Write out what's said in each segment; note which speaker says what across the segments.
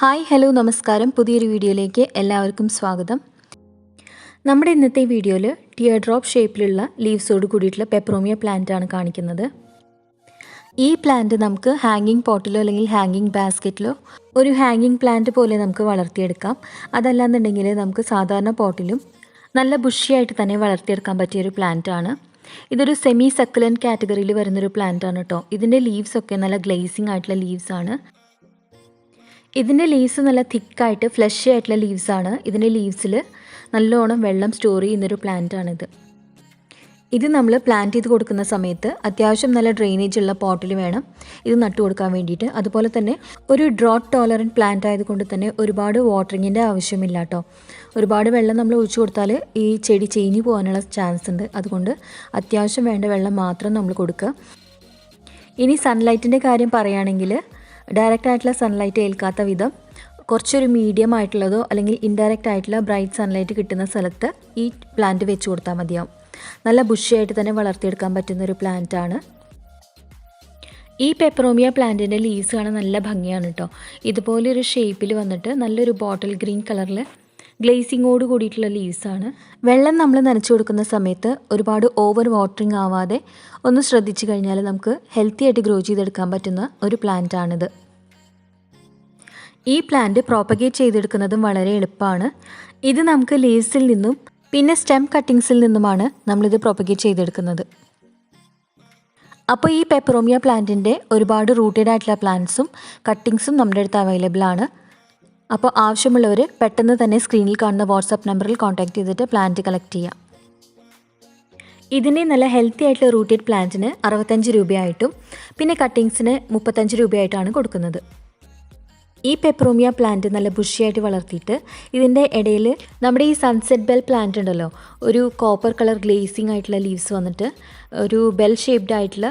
Speaker 1: Hi hello നമസ്കാരം. പുതിയൊരു വീഡിയോയിലേക്ക് എല്ലാവർക്കും സ്വാഗതം. നമ്മുടെ ഇന്നത്തെ വീഡിയോയിൽ ടിയർ ഡ്രോപ്പ് ഷേപ്പിലുള്ള ലീവ്സോട് കൂടിയിട്ടുള്ള പെപ്രോമിയ പ്ലാന്റ് ആണ് കാണിക്കുന്നത്. ഈ പ്ലാന്റ് നമുക്ക് ഹാങ്ങിങ് പോട്ടിലോ അല്ലെങ്കിൽ ഹാങ്ങിങ് ബാസ്ക്കറ്റിലോ ഒരു ഹാങ്ങിങ് പ്ലാന്റ് പോലെ നമുക്ക് വളർത്തിയെടുക്കാം. അതല്ലാന്നുണ്ടെങ്കിൽ നമുക്ക് സാധാരണ പോട്ടിലും നല്ല ബുഷിയായിട്ട് തന്നെ വളർത്തിയെടുക്കാൻ പറ്റിയൊരു പ്ലാന്റ് ആണ്. ഇതൊരു സെമി സക്കുലൻ കാറ്റഗറിയിൽ വരുന്നൊരു പ്ലാന്റ് ആണ് കേട്ടോ ഇതിന്റെ ലീവ്സ് ഒക്കെ നല്ല ഗ്ലേസിങ് ആയിട്ടുള്ള ലീവ്സ് ആണ്. ഇതിന്റെ ലീവ്സ് നല്ല തിക്കായിട്ട് ഫ്ലഷി ആയിട്ടുള്ള ലീവ്സാണ് ഇതിന്റെ ലീവ്സിൽ നല്ലോണം വെള്ളം സ്റ്റോർ ചെയ്യുന്നൊരു പ്ലാന്റ് ആണിത്. ഇത് നമ്മൾ പ്ലാന്റ് ചെയ്ത് കൊടുക്കുന്ന സമയത്ത് അത്യാവശ്യം നല്ല ഡ്രെയിനേജ് ഉള്ള പോട്ടിൽ വേണം ഇത് നട്ടു കൊടുക്കാൻ വേണ്ടിയിട്ട്. അതുപോലെ തന്നെ ഒരു ഡ്രോട്ട് ടോളറന്റ് പ്ലാന്റ് ആയതുകൊണ്ട് തന്നെ ഒരുപാട് വാട്ടറിങ്ങിന്റെ ആവശ്യമില്ല കേട്ടോ ഒരുപാട് വെള്ളം നമ്മൾ ഒഴിച്ചു കൊടുത്താൽ ഈ ചെടി ചീഞ്ഞു പോകാനുള്ള ചാൻസ് ഉണ്ട്. അതുകൊണ്ട് അത്യാവശ്യം വേണ്ട വെള്ളം മാത്രം നമ്മൾ കൊടുക്കുക ഇനി സൺലൈറ്റിന്റെ കാര്യം പറയുകയാണെങ്കിൽ ഡയറക്റ്റ് ആയിട്ടുള്ള സൺലൈറ്റ് ഏൽക്കാത്ത വിധം കുറച്ചൊരു മീഡിയം ആയിട്ടുള്ളതോ അല്ലെങ്കിൽ ഇൻഡയറക്റ്റ് ആയിട്ടുള്ള ബ്രൈറ്റ് സൺലൈറ്റ് കിട്ടുന്ന സ്ഥലത്ത് ഈ പ്ലാന്റ് വെച്ച് കൊടുത്താൽ മതിയാവും. നല്ല ബുഷിയായിട്ട് തന്നെ വളർത്തിയെടുക്കാൻ പറ്റുന്ന ഒരു പ്ലാന്റ് ആണ്. ഈ പെപ്പറോമിയ പ്ലാന്റിന്റെ ലീവ്സ് കാണാൻ നല്ല ഭംഗിയാണ് കേട്ടോ ഇതുപോലെ ഒരു ഷേപ്പിൽ വന്നിട്ട് നല്ലൊരു ബോട്ടിൽ ഗ്രീൻ കളറിൽ ഗ്ലേസിങ്ങോട് കൂടിയിട്ടുള്ള ലീവ്സാണ്. വെള്ളം നമ്മൾ നനച്ചു കൊടുക്കുന്ന സമയത്ത് ഒരുപാട് ഓവർ വാട്ടറിങ് ആവാതെ ഒന്ന് ശ്രദ്ധിച്ചു കഴിഞ്ഞാൽ നമുക്ക് ഹെൽത്തി ആയിട്ട് ഗ്രോ ചെയ്തെടുക്കാൻ പറ്റുന്ന ഒരു പ്ലാന്റ് ആണിത്. ഈ പ്ലാന്റ് പ്രോപ്പഗേറ്റ് ചെയ്തെടുക്കുന്നതും വളരെ എളുപ്പമാണ്. ഇത് നമുക്ക് ലീവ്സിൽ നിന്നും പിന്നെ സ്റ്റെം കട്ടിങ്സിൽ നിന്നുമാണ് നമ്മളിത് പ്രോപ്പഗേറ്റ് ചെയ്തെടുക്കുന്നത്. അപ്പോൾ ഈ പെപ്പറോമിയ പ്ലാന്റിന്റെ ഒരുപാട് റൂട്ടഡ് ആയിട്ടുള്ള പ്ലാന്റ്സും കട്ടിങ്സും നമ്മുടെ അടുത്ത് അവൈലബിൾ ആണ്. അപ്പോൾ ആവശ്യമുള്ളവർ പെട്ടെന്ന് തന്നെ സ്ക്രീനിൽ കാണുന്ന വാട്സാപ്പ് നമ്പറിൽ കോൺടാക്ട് ചെയ്തിട്ട് പ്ലാന്റ് കളക്ട് ചെയ്യാം. ഇതിന്റെ നല്ല ഹെൽത്തി ആയിട്ടുള്ള റൂട്ടഡ് പ്ലാന്റിന് അറുപത്തഞ്ച് രൂപയായിട്ടും പിന്നെ കട്ടിങ്സിന് മുപ്പത്തഞ്ച് രൂപയായിട്ടാണ് കൊടുക്കുന്നത്. ഈ പെപ്രോമിയ പ്ലാന്റ് നല്ല ബുഷിയായിട്ട് വളർത്തിയിട്ട് ഇതിന്റെ ഇടയിൽ നമ്മുടെ ഈ സൺസെറ്റ് ബെൽ പ്ലാന്റ് ഉണ്ടല്ലോ ഒരു കോപ്പർ കളർ ഗ്ലേസിങ് ആയിട്ടുള്ള ലീവ്സ് വന്നിട്ട് ഒരു ബെൽ ഷേപ്ഡ് ആയിട്ടുള്ള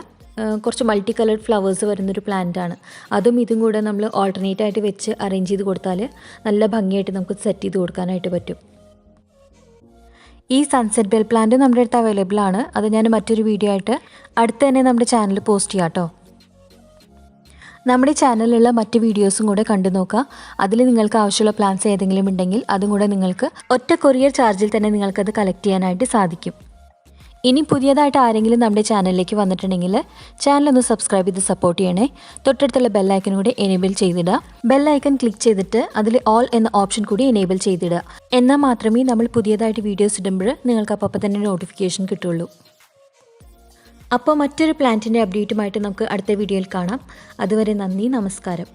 Speaker 1: കുറച്ച് മൾട്ടി കളർഡ് ഫ്ലവേഴ്സ് വരുന്നൊരു ആണ്. അതും ഇതും കൂടെ നമ്മൾ ഓൾട്ടർനേറ്റ് ആയിട്ട് വെച്ച് അറേഞ്ച് ചെയ്ത് കൊടുത്താൽ നല്ല ഭംഗിയായിട്ട് നമുക്ക് സെറ്റ് ചെയ്ത് കൊടുക്കാനായിട്ട് പറ്റും. ഈ സൺസെറ്റ് ബെൽ പ്ലാന്റ് നമ്മുടെ അടുത്ത് അവൈലബിൾ ആണ്. അത് ഞാൻ മറ്റൊരു വീഡിയോ ആയിട്ട് അടുത്ത് തന്നെ നമ്മുടെ ചാനലിൽ പോസ്റ്റ് ചെയ്യാം കേട്ടോ നമ്മുടെ ചാനലിലുള്ള മറ്റ് വീഡിയോസും കൂടെ കണ്ടു നോക്കുക അതിൽ നിങ്ങൾക്ക് ആവശ്യമുള്ള പ്ലാൻസ് ഏതെങ്കിലും ഉണ്ടെങ്കിൽ അതും കൂടെ നിങ്ങൾക്ക് ഒറ്റ കൊറിയർ ചാർജിൽ തന്നെ നിങ്ങൾക്കത് കളക്ട് ചെയ്യാനായിട്ട് സാധിക്കും. ഇനി പുതിയതായിട്ട് ആരെങ്കിലും നമ്മുടെ ചാനലിലേക്ക് വന്നിട്ടുണ്ടെങ്കിൽ ചാനൽ ഒന്ന് സബ്സ്ക്രൈബ് ചെയ്ത് സപ്പോർട്ട് ചെയ്യണേ. തൊട്ടടുത്തുള്ള ബെല്ലൈക്കൻ കൂടി എനേബിൾ ചെയ്തിടുക. ബെല്ലൈക്കൺ ക്ലിക്ക് ചെയ്തിട്ട് അതിൽ ഓൾ എന്ന ഓപ്ഷൻ കൂടി എനേബിൾ ചെയ്തിടുക. എന്നാൽ മാത്രമേ നമ്മൾ പുതിയതായിട്ട് വീഡിയോസ് ഇടുമ്പോൾ നിങ്ങൾക്ക് അപ്പോൾ തന്നെ നോട്ടിഫിക്കേഷൻ കിട്ടുള്ളൂ അപ്പോൾ മറ്റൊരു പ്ലാന്റിന്റെ അപ്ഡേറ്റുമായിട്ട് നമുക്ക് അടുത്ത വീഡിയോയിൽ കാണാം. അതുവരെ നന്ദി നമസ്കാരം.